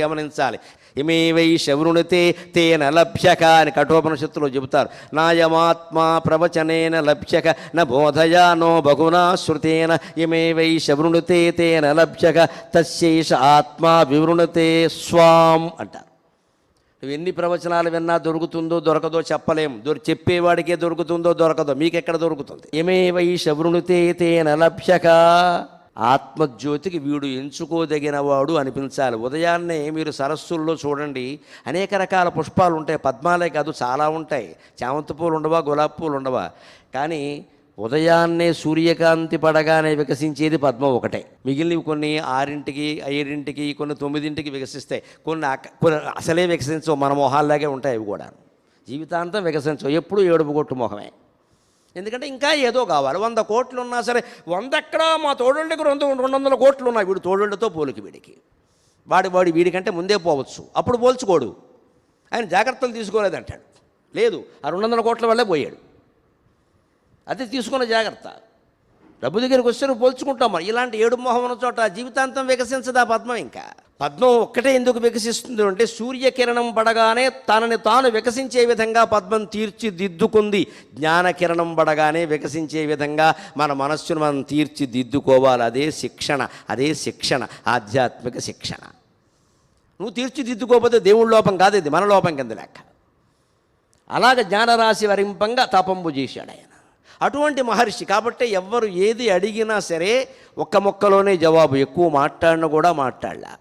గమనించాలి. ఇమేవై శవృణితే తేన లభ్యక అని కఠోపనిషత్తులో చెబుతారు. నాయమాత్మా ప్రవచనేన లభ్యక న బోధయా నో బహునా శృతేన ఇమేవై శవృణితే తేన లభ్యక తస్యేష ఆత్మా వివృణితే స్వాం అంటారు. నువ్వు ఎన్ని ప్రవచనాలు విన్నా దొరుకుతుందో దొరకదో చెప్పలేం. దొరి చెప్పేవాడికే దొరుకుతుందో దొరకదో. మీకెక్కడ దొరుకుతుంది? ఇమేవై శవృణితే తేన లభ్యక. ఆత్మజ్యోతికి వీడు ఎంచుకోదగినవాడు అనిపించాలి. ఉదయాన్నే మీరు సరస్సుల్లో చూడండి. అనేక రకాల పుష్పాలు ఉంటాయి. పద్మాలే కాదు చాలా ఉంటాయి. చామంతి పూలు ఉండవా గులాబీ పూలు ఉండవా? కానీ ఉదయాన్నే సూర్యకాంతి పడగానే వికసించేది పద్మం ఒకటే. మిగిలినవి కొన్ని ఆరింటికి ఐదింటికి కొన్ని తొమ్మిదింటికి వికసిస్తాయి. కొన్ని కొన్ని అసలే వికసించవు. మన మొహాల్లాగే ఉంటాయి అవి కూడా జీవితాంతం వికసించవు. ఎప్పుడు ఏడుపు కొట్టు మొహమే. ఎందుకంటే ఇంకా ఏదో కావాలి. వంద కోట్లు ఉన్నా సరే వంద ఎక్కడ మా తోడుల దగ్గర రెండు వందల కోట్లు ఉన్నాయి వీడు తోడులతో పోలికి వీడికి. వాడి వాడి వీడికంటే ముందే పోవచ్చు. అప్పుడు పోల్చుకోడు. ఆయన జాగ్రత్తలు తీసుకోలేదంటాడు. లేదు ఆ రెండు వందల కోట్ల వల్లే పోయాడు. అది తీసుకున్న జాగ్రత్త. డబ్బు దగ్గరికి వస్తే నువ్వు పోల్చుకుంటాం మరి. ఇలాంటి ఏడు మొహం ఉన్న చోట జీవితాంతం వికసించదా పద్మం ఇంకా? పద్మం ఒక్కటే ఎందుకు వికసిస్తుంది అంటే సూర్యకిరణం పడగానే తనని తాను వికసించే విధంగా పద్మం తీర్చిదిద్దుకుంది. జ్ఞానకిరణం పడగానే వికసించే విధంగా మన మనస్సును మనం తీర్చిదిద్దుకోవాలి. అదే శిక్షణ అదే శిక్షణ ఆధ్యాత్మిక శిక్షణ. నువ్వు తీర్చిదిద్దుకోకపోతే దేవుడి లోపం కాదు ఇది మన లోపం కింద లెక్క. అలాగ జ్ఞానరాశి వరింపంగా తపంబు చేశాడు ఆయన. అటువంటి మహర్షి కాబట్టి ఎవ్వరు ఏది అడిగినా సరే ఒక్క మొక్కలోనే జవాబు. ఎక్కువ మాట్లాడినా కూడా మాట్లాడలా.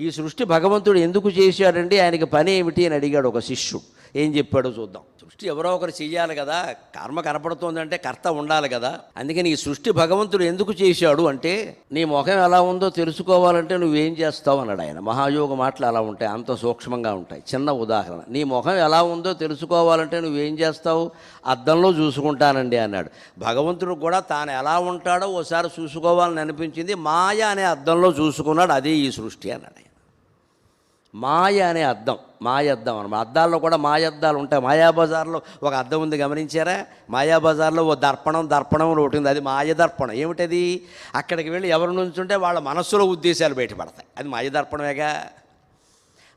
ఈ సృష్టి భగవంతుడు ఎందుకు చేశాడండి? ఆయనకి పని ఏమిటి అని అడిగాడు ఒక శిష్యుడు. ఏం చెప్పాడో చూద్దాం. సృష్టి ఎవరో ఒకరు చెయ్యాలి కదా కర్మ కనపడుతోందంటే కర్త ఉండాలి కదా. అందుకని ఈ సృష్టి భగవంతుడు ఎందుకు చేశాడు అంటే నీ ముఖం ఎలా ఉందో తెలుసుకోవాలంటే నువ్వేం చేస్తావు అన్నాడు ఆయన. మహాయోగ మాటలు అలా ఉంటాయి అంత సూక్ష్మంగా ఉంటాయి. చిన్న ఉదాహరణ. నీ ముఖం ఎలా ఉందో తెలుసుకోవాలంటే నువ్వేం చేస్తావు? అద్దంలో చూసుకుంటానండి అన్నాడు. భగవంతుడు కూడా తాను ఎలా ఉంటాడో ఓసారి చూసుకోవాలని అనిపించింది. మాయ అనే అద్దంలో చూసుకున్నాడు అదే ఈ సృష్టి అన్నాడు ఆయన. మాయ అనే అద్దం మాయద్దం అనమాట. అద్దాల్లో కూడా మాయద్దాలు ఉంటాయి. మాయాబజార్లో ఒక అద్దం ఉంది గమనించారా? మాయాబజార్లో ఓ దర్పణం దర్పణం అని ఒకటి ఉంది. అది మాయ దర్పణం ఏమిటది? అక్కడికి వెళ్ళి ఎవరి నుంచి ఉంటే వాళ్ళ మనస్సులో ఉద్దేశాలు బయటపడతాయి. అది మాయ దర్పణమేగా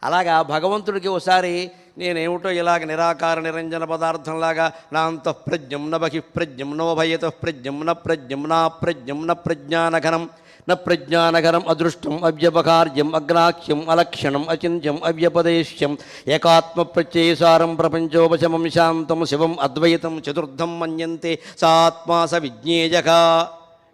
అలాగా భగవంతుడికి ఒకసారి నేనేమిటో ఇలాగ నిరాకార నిరంజన పదార్థంలాగా నా అంతఃప్రజ్ఞం న బహి ప్రజ్ఞం నోభయత ప్రజ్ఞం న ప్రజ్ఞం నా ప్రజ్ఞం న ప్రజ్ఞానఘనం న అదృష్టం అవ్యపకార్యం అగ్నాఖ్యం అలక్షణం అచింత్యం అవ్యపదేశ్యం ఏకాత్మ ప్రత్యయసారం ప్రపంచోపశమం శాంతం శివం అద్వైతం చతుర్థం మన్యంతే సాత్మా స విజ్ఞేయక.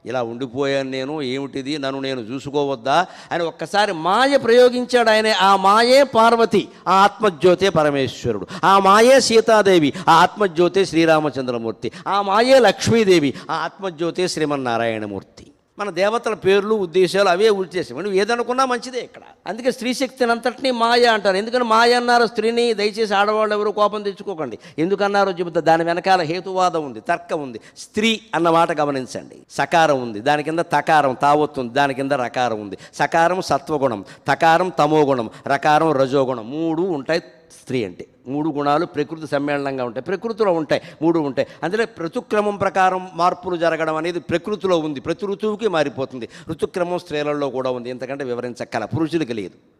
ఇలా ఉండిపోయాను నేను ఏమిటిది? నన్ను నేను చూసుకోవద్దా? అని ఒక్కసారి మాయ ప్రయోగించాడు ఆయన. ఆ మాయే పార్వతి ఆ ఆత్మజ్యోతే పరమేశ్వరుడు. ఆ మాయే సీతాదేవి ఆ ఆత్మజ్యోతే శ్రీరామచంద్రమూర్తి. ఆ మాయే లక్ష్మీదేవి ఆ ఆత్మజ్యోతే శ్రీమన్నారాయణమూర్తి. మన దేవతల పేర్లు ఉద్దేశాలు అవే ఉద్దేశం నువ్వు ఏదనుకున్నా మంచిదే ఇక్కడ. అందుకే స్త్రీ శక్తిని అంతటినీ మాయ అంటారు. ఎందుకని మాయ అన్నారు? స్త్రీని దయచేసి ఆడవాళ్ళు ఎవరు కోపం తెచ్చుకోకండి. ఎందుకన్నారో చెబుతా. దాని వెనకాల హేతువాదం ఉంది తర్కం ఉంది. స్త్రీ అన్న మాట గమనించండి. సకారం ఉంది. దాని కింద తకారం తావొత్తుంది దాని కింద రకారం ఉంది. సకారం సత్వగుణం తకారం తమోగుణం రకారం రజోగుణం. మూడు ఉంటాయి స్త్రీ అంటే. మూడు గుణాలు ప్రకృతి సమ్మేళనంగా ఉంటాయి. ప్రకృతిలో ఉంటాయి. మూడు ఉంటాయి. అందులో ఋతుక్రమం ప్రకారం మార్పులు జరగడం అనేది ప్రకృతిలో ఉంది. ప్రతి ఋతువుకి మారిపోతుంది. ఋతుక్రమం స్త్రీలలో కూడా ఉంది. ఎంతకంటే వివరించక్కల. పురుషులకి లేదు.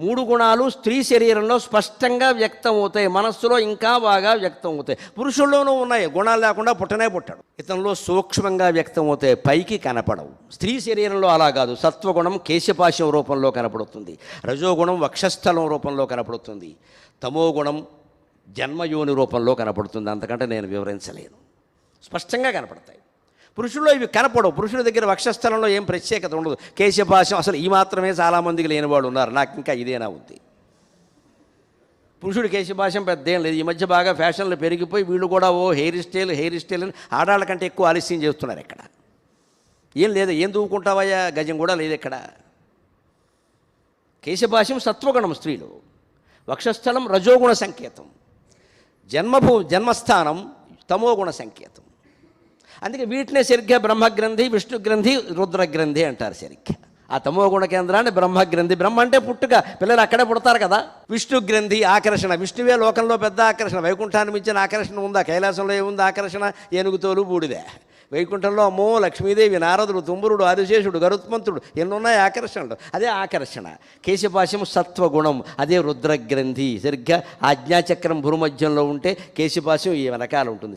మూడు గుణాలు స్త్రీ శరీరంలో స్పష్టంగా వ్యక్తం అవుతాయి మనస్సులో ఇంకా బాగా వ్యక్తం అవుతాయి పురుషుల్లోనూ ఉన్నాయి. గుణాలు లేకుండా పుట్టనే పుట్టాడు. ఇతనిలో సూక్ష్మంగా వ్యక్తం అవుతాయి పైకి కనపడవు. స్త్రీ శరీరంలో అలా కాదు. సత్వగుణం కేశపాశం రూపంలో కనపడుతుంది. రజోగుణం వక్షస్థలం రూపంలో కనపడుతుంది. తమోగుణం జన్మయోని రూపంలో కనపడుతుంది. అంతకంటే నేను వివరించలేను. స్పష్టంగా కనపడతాయి. పురుషుల్లో ఇవి కనపడవు. పురుషుల దగ్గర వక్షస్థలంలో ఏం ప్రత్యేకత ఉండదు. కేశభాషం అసలు ఈ మాత్రమే చాలామందికి లేని వాళ్ళు ఉన్నారు. నాకు ఇంకా ఇదేనా ఉంది పురుషుడు కేశభాషం పెద్ద ఏం లేదు. ఈ మధ్య బాగా ఫ్యాషన్లు పెరిగిపోయి వీళ్ళు కూడా ఓ హెయిర్ స్టైల్ హెయిర్ స్టైల్ అని ఆడాళ్ళ కంటే ఎక్కువ ఆలస్యం చేస్తున్నారు ఇక్కడ. ఏం లేదు. ఏం దూవుకుంటావయ్యా గజం కూడా లేదు ఇక్కడ. కేశభాష్యం సత్వగుణం స్త్రీలు. వక్షస్థలం రజోగుణ సంకేతం. జన్మభూ జన్మస్థానం తమోగుణ సంకేతం. అందుకే వీటినే సరిగ్గా బ్రహ్మగ్రంథి విష్ణు గ్రంథి రుద్రగ్రంథి అంటారు సరిగ్గా ఆ తమోగుణ కేంద్రాన్ని బ్రహ్మగ్రంథి బ్రహ్మ అంటే పుట్టుక. పిల్లలు అక్కడే పుడతారు కదా. విష్ణు గ్రంథి ఆకర్షణ. విష్ణువే లోకంలో పెద్ద ఆకర్షణ. వైకుంఠాన్ని మించిన ఆకర్షణ ఉందా? కైలాసంలో ఏముంది ఆకర్షణ? ఏనుగుతోలు బూడిదే. వైకుంఠంలో అమ్మో లక్ష్మీదేవి నారదుడు తుంబురుడు ఆదిశేషుడు గరుత్మంతుడు ఎన్నున్నాయి ఆకర్షణలు? అదే ఆకర్షణ. కేశపాశం సత్వగుణం. అదే రుద్రగ్రంథి. సరిగ్గా ఆజ్ఞాచక్రం భూమధ్యంలో ఉంటే కేశపాశం ఈ వెనకాల ఉంటుంది